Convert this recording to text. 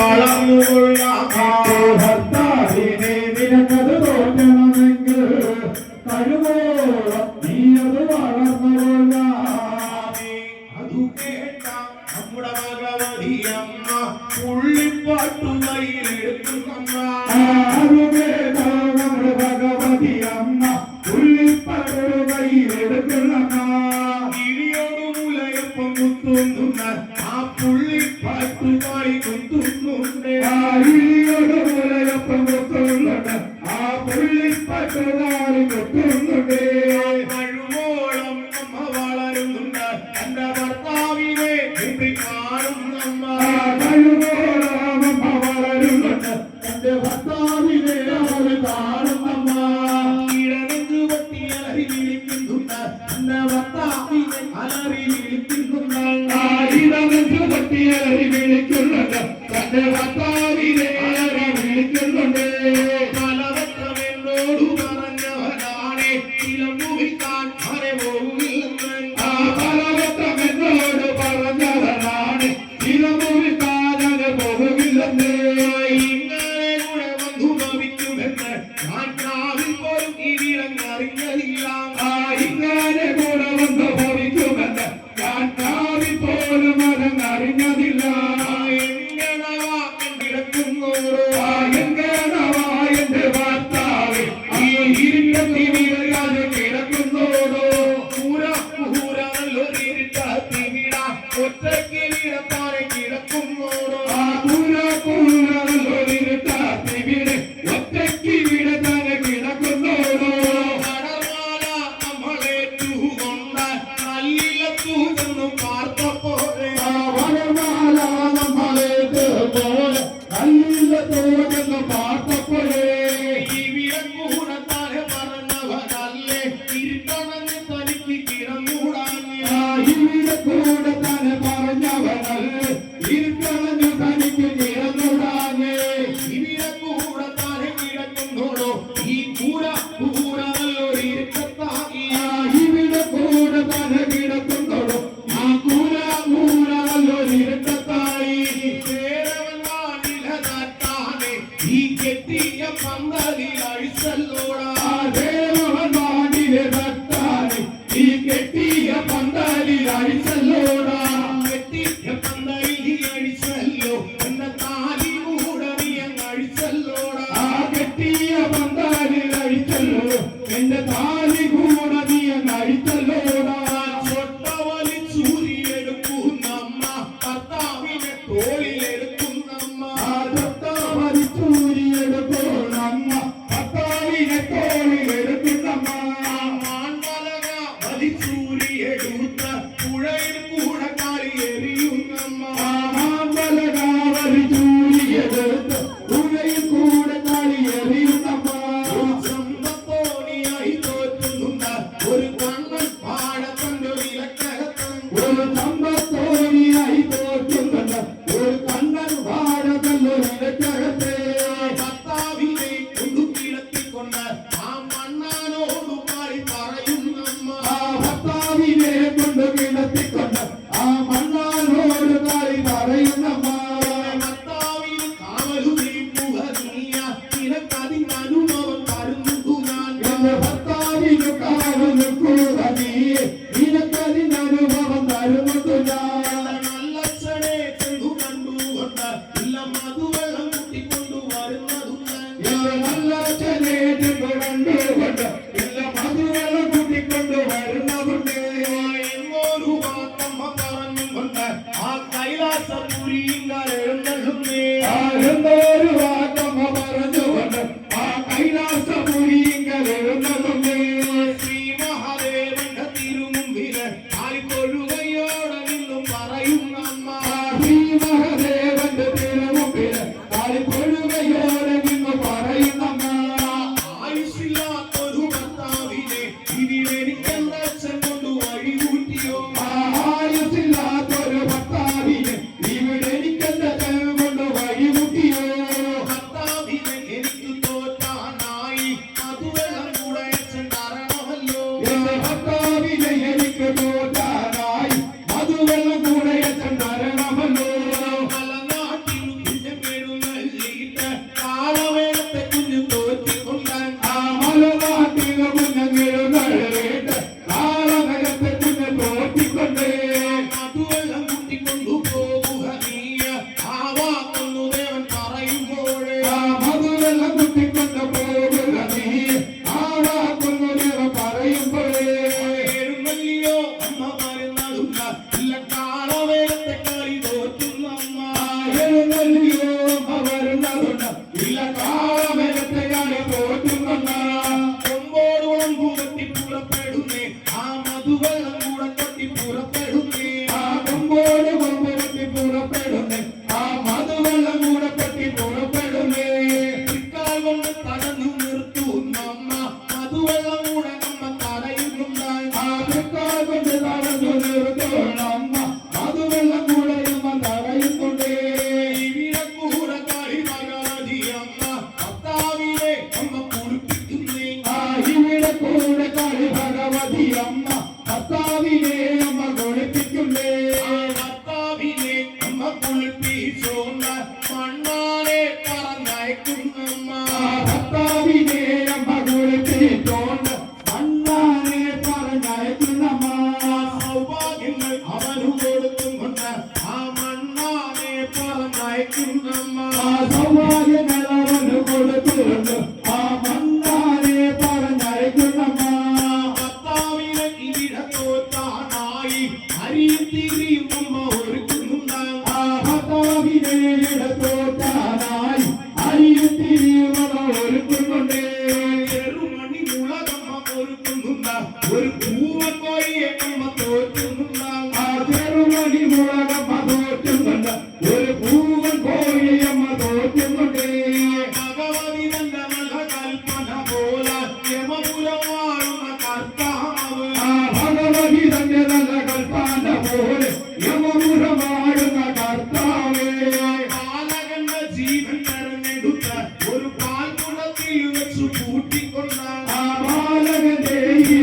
വളർന്നുള്ള ഭർത്താവിനെ നിനക്കത് തോന്നണമെങ്കിൽ കഴിവോളം നീ അത് വളർന്നുകൊള്ള അതു കേട്ട നമ്മുടെ ഭഗവതിയമ്മ പുള്ളിപ്പാട്ടുകയിലെടുക്കുന്നമ്മ പാടി കുത്തുന്നുണ്ട്. ആ ഇളിയോട് മുലയപ്പം കൊത്തുന്നുണ്ട് ആ പുള്ളിപ്പറ്റുകാരി കൊത്തുന്നുണ്ട് പഴുവോളം നമ്മ വളരുന്നുണ്ട്. എന്റെ ഭർത്താവിനെ കാണും നമ്മ. പഴുവോളം വിളിക്കുന്നത് തന്റെ 给你。പുഴയിൽ കൂടക്കാളി എറിയുന്നമ്മ ആരും ഒരു വാക്കമ്മ പറഞ്ഞുകൊണ്ട് ആ കൈലാസപുരി കൂടത്തിപ്പുറപ്പെടുന്നേ ആ മധുവെള്ളം കൂടത്തിപ്പുറപ്പെടുന്നേ ആ കൊമ്പോട് കൊമ്പത്തിപ്പുറപ്പെടുന്നേ ആ മധുവെള്ളം കൂടത്തിപ്പുറപ്പെടുന്നേ തൃക്കാൽ കൊണ്ട് തടഞ്ഞു നിർത്തുന്ന മധുവെള്ളം കൂടെ നമ്മ തടയുന്നുണ്ടായി. ആ തൃക്കാൽ കൊണ്ട് തട redonda యేసు కూటికున్నాడు ఆ బాలగ దేవి